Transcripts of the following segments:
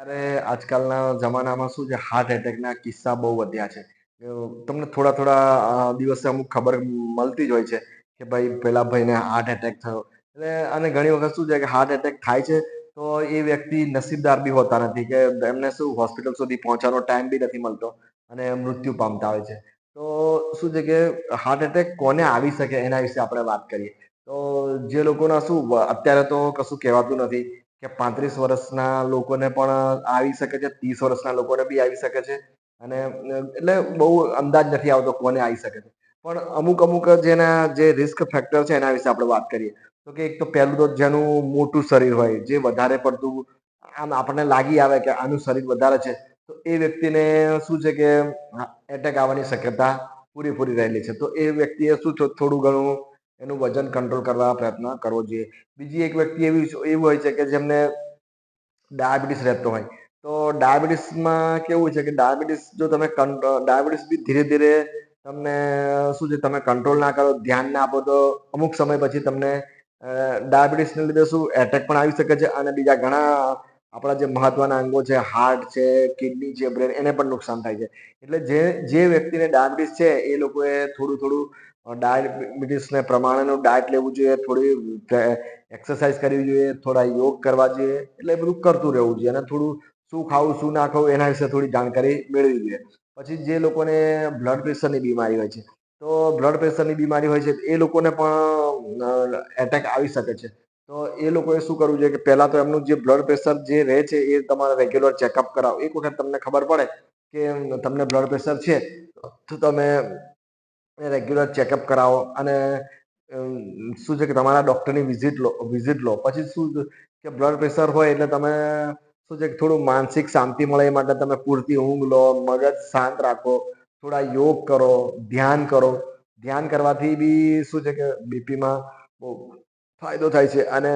ત્યારે આજકાલના જમાનામાં શું છે? હાર્ટ એટેકના કિસ્સા બહુ વધ્યા છે. તમને થોડા થોડા દિવસે અમુક ખબર મળતી જ હોય છે કે ભાઈ, પેલા ભાઈને હાર્ટ એટેક થયો. એટલે, અને ઘણી વખત શું છે કે હાર્ટ એટેક થાય છે તો એ વ્યક્તિ નસીબદાર બી હોતા નથી કે એમને શું હોસ્પિટલ સુધી પહોંચવાનો ટાઈમ બી નથી મળતો અને મૃત્યુ પામતા હોય છે. તો શું છે કે હાર્ટ એટેક કોને આવી શકે એના વિશે આપણે વાત કરીએ. તો જે લોકોના શું, અત્યારે તો કશું કહેવાતું નથી. કે પાંત્રીસ વર્ષના લોકોને પણ આવી શકે છે, ત્રીસ વર્ષના લોકોને બી આવી શકે છે. અને, એટલે બહુ અંદાજ નથી આવતો કોને આવી શકે છે. પણ અમુક અમુક જેના જે રિસ્ક ફેક્ટર છે એના વિશે આપણે વાત કરીએ. તો કે એક તો પહેલું તો જેનું મોટું શરીર હોય, જે વધારે પડતું આમ આપણને લાગી આવે કે આનું શરીર વધારે છે, તો એ વ્યક્તિને શું છે કે એટેક આવવાની શક્યતા પૂરેપૂરી રહેલી છે. તો એ વ્યક્તિએ શું થોડું ઘણું એનું વજન કંટ્રોલ કરવા પ્રયત્ન કરવો જોઈએ. બીજી એક વ્યક્તિ એવી એવું હોય છે કે જેમને ડાયાબિટીસ રહેતો હોય. તો ડાયાબિટીસમાં કેવું છે કે ડાયાબિટીસ જો તમે ડાયાબિટીસ બી ધીરે ધીરે તમને, શું છે, તમે કંટ્રોલ ના કરો, ધ્યાન ના આપો, તો અમુક સમય પછી તમને ડાયાબિટીસને લીધે શું એટેક પણ આવી શકે છે અને બીજા ઘણા આપણા જે મહત્વના અંગો છે હાર્ટ છે કિડની છે બ્રેન એને પણ નુકસાન થાય છે. એટલે જે જે વ્યક્તિને ડાયાબિટીસ છે, એ લોકોએ થોડું થોડું ડાયાબિટીસને પ્રમાણેનું ડાયટ લેવું જોઈએ, થોડી એક્સરસાઇઝ કરવી જોઈએ, થોડા યોગ કરવા જોઈએ, એટલે બધું કરતું રહેવું જોઈએ અને થોડું શું ખાવું, શું ના ખાવું, એના વિશે થોડી જાણકારી મેળવી જોઈએ. પછી જે લોકોને બ્લડ પ્રેશરની બીમારી હોય છે, તો બ્લડ પ્રેશરની બીમારી હોય છે, એ લોકોને પણ એટેક આવી શકે છે. તો એ લોકોએ શું કરવું જોઈએ કે પહેલાં તો એમનું જે બ્લડ પ્રેશર જે રહે છે, એ તમારે રેગ્યુલર ચેકઅપ કરાવો. એક વખત તમને ખબર પડે કે તમને બ્લડ પ્રેશર છે, તો તમે રેગ્યુલર ચેકઅપ કરાવો અને શું છે કે તમારા ડૉક્ટરની વિઝિટ લો વિઝિટ લો. પછી શું કે બ્લડ પ્રેશર હોય એટલે તમે, શું છે કે થોડું માનસિક શાંતિ મળે એ માટે તમે પૂરતી ઊંઘ લો, મગજ શાંત રાખો, થોડા યોગ કરો, ધ્યાન કરો. ધ્યાન કરવાથી બી શું છે કે બીપીમાં બહુ ફાયદો થાય છે અને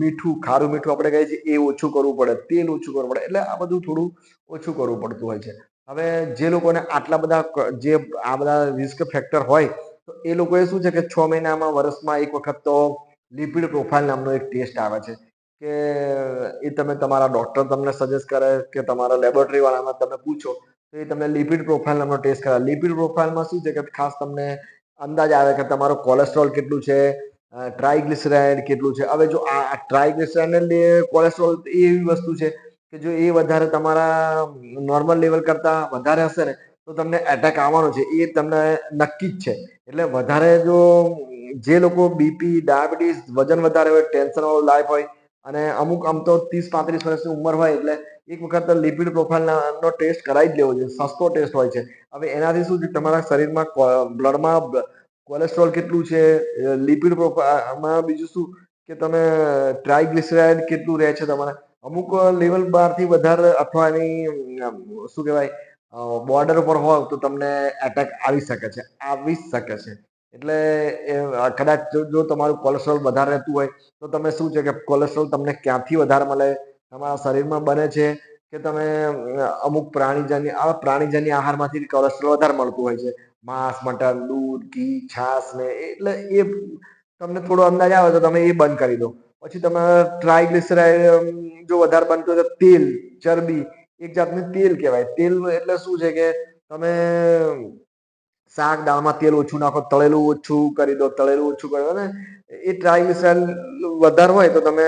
મીઠું, ખારું મીઠું આપણે કહીએ છીએ એ ઓછું કરવું પડે, તેલ ઓછું કરવું પડે, એટલે આ બધું થોડું ઓછું કરવું પડતું હોય છે. હવે જે લોકોને આટલા બધા જે આ બધા રિસ્ક ફેક્ટર હોય, તો એ લોકોએ શું છે કે છ મહિનામાં વર્ષમાં એક વખત તો લિપિડ પ્રોફાઇલ નામનો એક ટેસ્ટ આવે છે. કે એ તમે તમારા ડૉક્ટર તમને સજેસ્ટ કરે કે તમારા લેબોરેટરીવાળામાં તમે પૂછો, તો એ તમને લિપિડ પ્રોફાઇલ નામનો ટેસ્ટ કરે લિપિડ પ્રોફાઇલમાં શું છે કે ખાસ તમને અંદાજ આવે કે તમારો કોલેસ્ટ્રોલ કેટલું છે ટ્રાયગ્લિસરાઇડ કેટલું છે. હવે જો આ ટ્રાયગ્લિસરાઇડ કોલેસ્ટ્રોલ એવી વસ્તુ છે કે જો એ વધારે તમારા નોર્મલ લેવલ કરતાં વધારે હશે ને, તો તમને એટેક આવવાનો છે. એ તમને નક્કી જ છે. એટલે વધારે જો જે લોકો બીપી ડાયાબિટીસ વજન વધારે હોય ટેન્શન વાળો લાઈફ હોય, અને અમુક આમ તો ત્રીસ, પાંત્રીસ વર્ષની ઉંમર હોય, એટલે એક વખત લિપિડ પ્રોફાઇલનો ટેસ્ટ કરાવી જ લેવો જોઈએ. સસ્તો ટેસ્ટ હોય છે. હવે એનાથી શું છે? તમારા શરીરમાં બ્લડમાં કોલેસ્ટ્રોલ કેટલું છે? લિપિડ પ્રોફાઇલમાં બીજું શું? કે તમે ટ્રાયગ્લિસરાઇડ કેટલું રહે છે તમારે? અમુક લેવલ બહારથી વધારે અથવા એની શું કહેવાય બોર્ડર ઉપર હોવ તો તમને એટેક આવી શકે છે, આવી શકે છે. એટલે કદાચ જો તમારું કોલેસ્ટ્રોલ વધારે રહેતું હોય તો તમે શું છે કે કોલેસ્ટ્રોલ તમને ક્યાંથી વધારે મળે? તમારા શરીરમાં બને છે કે તમે અમુક પ્રાણીજન્ય આ પ્રાણીજન્ય આહારમાંથી કોલેસ્ટ્રોલ વધારે મળતું હોય છે? માંસ મટન દૂધ, ઘી, છાશ ને, એટલે એ તમને થોડો અંદાજ આવે તો તમે એ બંધ કરી દો. પછી તમે ટ્રાયગ્લિસરાઇડ જો વધારે બનતું હોય તો તેલ, ચરબી, એક જાતનું તેલ કહેવાય. તેલ એટલે શું છે કે તમે શાક દાળમાં તેલ ઓછું નાખો, તળેલું ઓછું કરી દો, તળેલું ઓછું કરી દો ને, એ ટ્રાયગ્લિસરાઇડ વધારે હોય તો તમે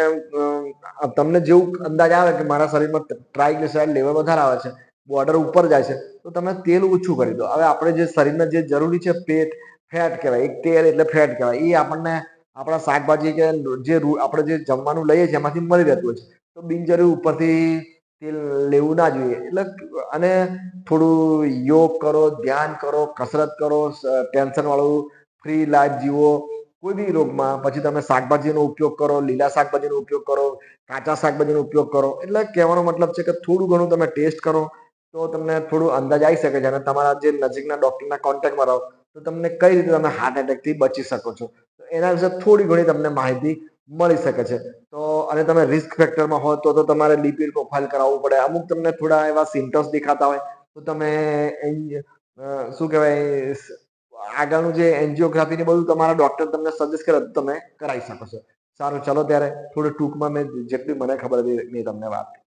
તમને જેવું અંદાજ આવે કે મારા શરીરમાં ટ્રાયગ્લિસરાઇડ લેવલ વધારે આવે છે, બોર્ડર ઉપર જાય છે, તો તમે તેલ ઓછું કરી દો. હવે આપણે જે શરીરને જે જરૂરી છે પેટ, ફેટ કહેવાય, એક તેલ એટલે ફેટ કહેવાય. એ આપણને આપણા શાકભાજી કે જે આપણે જે જમવાનું લઈએ છીએ, એમાંથી મળી રહેતું હોય છે. તો બિનજરૂરી ઉપરથી તેલ લેવું ના જોઈએ. એટલે અને થોડું યોગ કરો, ધ્યાન કરો, કસરત કરો ટેન્શનવાળું ફ્રી લાઈફ જીવો. કોઈ બી રોગમાં, પછી તમે શાકભાજીનો ઉપયોગ કરો, લીલા શાકભાજીનો ઉપયોગ કરો, કાચા શાકભાજીનો ઉપયોગ કરો. એટલે કહેવાનો મતલબ છે કે થોડું ઘણું તમે ટેસ્ટ કરો, તો તમને થોડું અંદાજ આવી શકે છે. અને તમારા જે નજીકના ડૉક્ટરના કોન્ટેક્ટમાં રહો, તો તમને કઈ રીતે તમે હાર્ટ એટેકથી બચી શકો છો. તો એના વિશે થોડી ઘણી તમને માહિતી મળી શકે છે. તો અને તમે રિસ્ક ફેક્ટરમાં હો તો તમારે લિપિડ પ્રોફાઇલ કરાવવું પડે. અમુક તમને થોડા એવા સિમ્ટમ્સ દેખાતા હોય, તો તમે શું કહેવાય આગળનું જે એન્જિયોગ્રાફી ને બધું તમારા ડોક્ટર તમને સજેસ્ટ કરે તો તમે કરાવી શકો છો. સારું, ચલો ત્યારે થોડું ટૂંકમાં મેં જેટલી મને ખબર હતી મેં તમને વાત